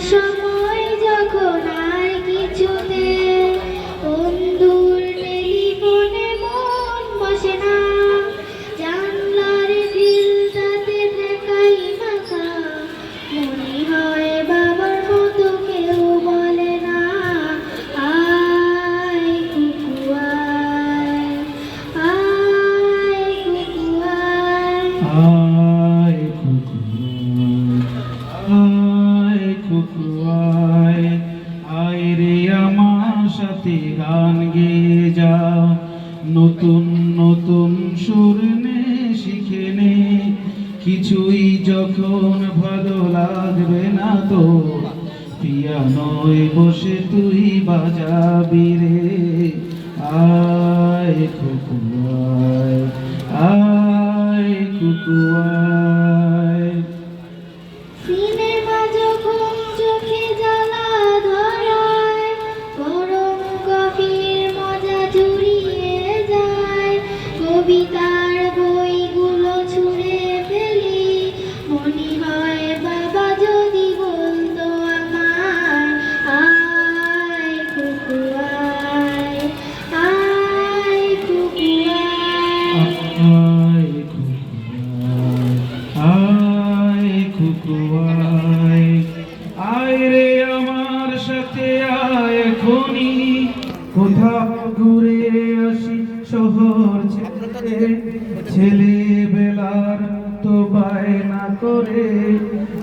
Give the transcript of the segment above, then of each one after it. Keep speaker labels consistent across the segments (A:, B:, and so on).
A: সময়
B: সাথে গান গেয়ে যাও। নতুন নতুন সুর নে, শিখে নে। কিছুই যখন ভালো লাগবে না তো পিয়ানোয় বসে তুই বাজাবি রে। আয় কুকু আয় আয়। শহর ছেড়ে ছেলে বেলার তো বায়না করে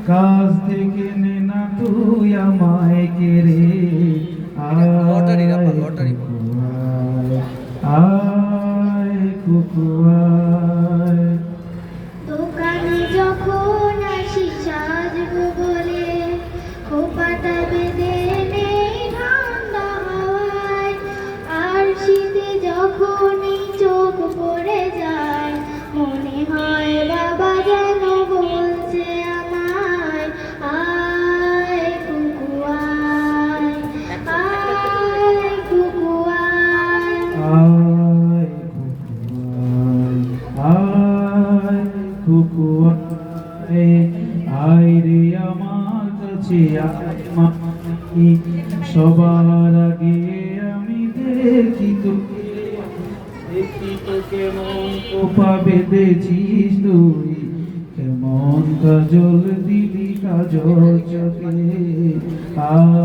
B: কাজ থেকে নে না তুই আমায় কেড়ে আয়
C: লটারি।
B: আয় কুকু আয়
A: আয়
B: আমার সবার আগে আমি দেখি তোকে দেখি তো কেমন কোপা বেঁধেছিস তুই? কেমন কাজল দিলি কাজল চোখে আয়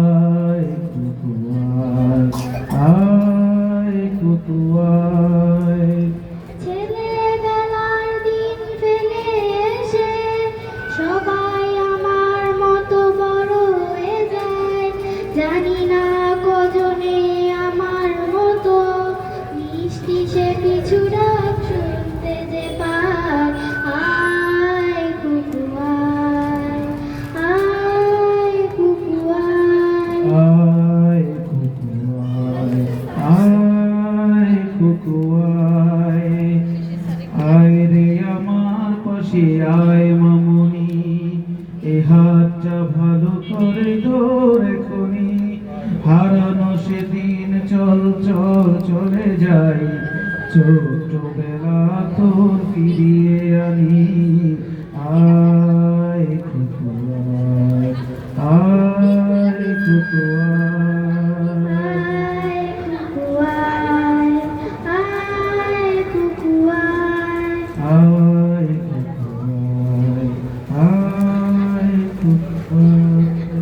A: না কজনে আমার মতো। মিষ্টি সে কিছু ডাক শুনতে আয় কুকু, আয়। আয় আয়।
B: আয় কুকু, আয়। আয় কুকু, আয়। আয় রে আমার পাশে, আয় মামুনি। এ হাতটা ভালো করে ধরে খনি হারানো সেদিন চল চল, চলে যাই। ছোটবেলা তোর ফিরিয়ে আনি। আয় কুকুর, আয় আয় কুকু